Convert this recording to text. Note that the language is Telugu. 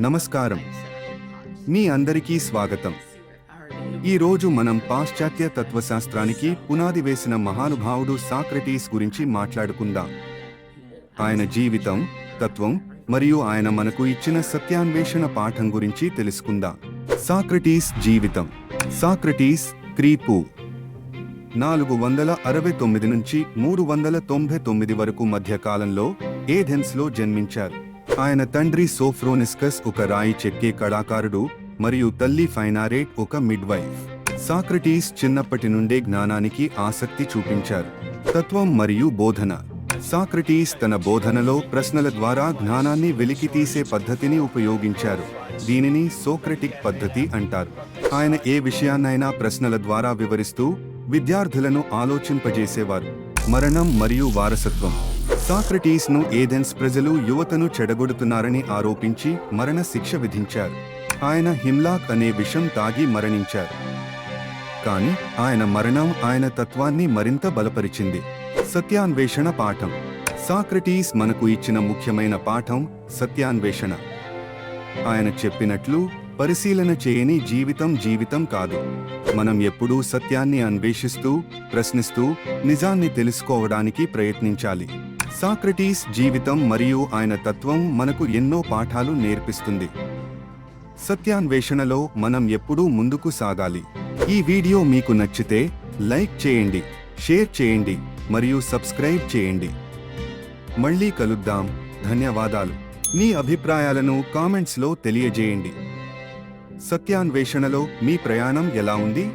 నమస్కారం. మీ అందరికీ స్వాగతం. ఈ రోజు మనం పాశ్చాత్య తత్వశాస్త్రానికి పునాది వేసిన మహానుభావుడు సాక్రటీస్ గురించి మాట్లాడుకుందాం. ఆయన జీవితం తత్వం మరియు ఆయన మనకు ఇచ్చిన సత్యాన్వేషణ పాఠం గురించి తెలుసుకుందాం. సాక్రటీస్ జీవితం. సాక్రటీస్ క్రీపు. నాలుగు వందల అరవై తొమ్మిది నుంచి మూడు వందల తొంభై తొమ్మిది వరకు మధ్య కాలంలో ఏథెన్స్లో జన్మించారు. ఆయన తండ్రి సోఫ్రోనిస్కస్ ఒక రాయి చెక్కే కళాకారుడు మరియు తల్లి ఫైనారేట్ ఒక మిడ్వైఫ్ సాక్రటీస్ చిన్నప్పటి నుండే జ్ఞానానికి ఆసక్తి చూపించారు. తత్వం మరియు బోధన. సాక్రటీస్ తన బోధనలో ప్రశ్నల ద్వారా జ్ఞానాన్ని వెలికితీసే పద్ధతిని ఉపయోగించారు. దీనిని సోక్రటిక్ పద్ధతి అంటారు. ఆయన ఏ విషయాన్నైనా ప్రశ్నల ద్వారా వివరిస్తూ విద్యార్థులను ఆలోచింపజేసేవారు. మరణం మరియు వారసత్వం. సాక్రటీస్ను ఏథెన్స్ ప్రజలు యువతను చెడగొడుతున్నారని ఆరోపించి మరణ శిక్ష విధించారు. ఆయన హిమ్లాక్ అనే విషం తాగి మరణించారు. కానీ ఆయన మరణం ఆయన తత్వాన్ని మరింత బలపరిచింది. సత్యాన్వేషణ పాఠం. సాక్రటీస్ మనకు ఇచ్చిన ముఖ్యమైన పాఠం సత్యాన్వేషణ. ఆయన చెప్పినట్లు పరిశీలన చేయని జీవితం జీవితం కాదు. మనం ఎప్పుడూ సత్యాన్ని అన్వేషిస్తూ ప్రశ్నిస్తూ నిజాన్ని తెలుసుకోవడానికి ప్రయత్నించాలి. సాక్రటీస్ జీవితం మరియు ఆయన తత్వం మనకు ఎన్నో పాఠాలు నేర్పిస్తుంది. సత్యాన్వేషణలో మనం ఎప్పుడూ ముందుకు సాగాలి. ఈ వీడియో మీకు నచ్చితే లైక్ చేయండి షేర్ చేయండి మరియు సబ్స్క్రైబ్ చేయండి. మళ్ళీ కలుద్దాం. ధన్యవాదాలు. మీ అభిప్రాయాలను కామెంట్స్లో తెలియజేయండి. సత్యాన్వేషణలో మీ ప్రయాణం ఎలా ఉంది?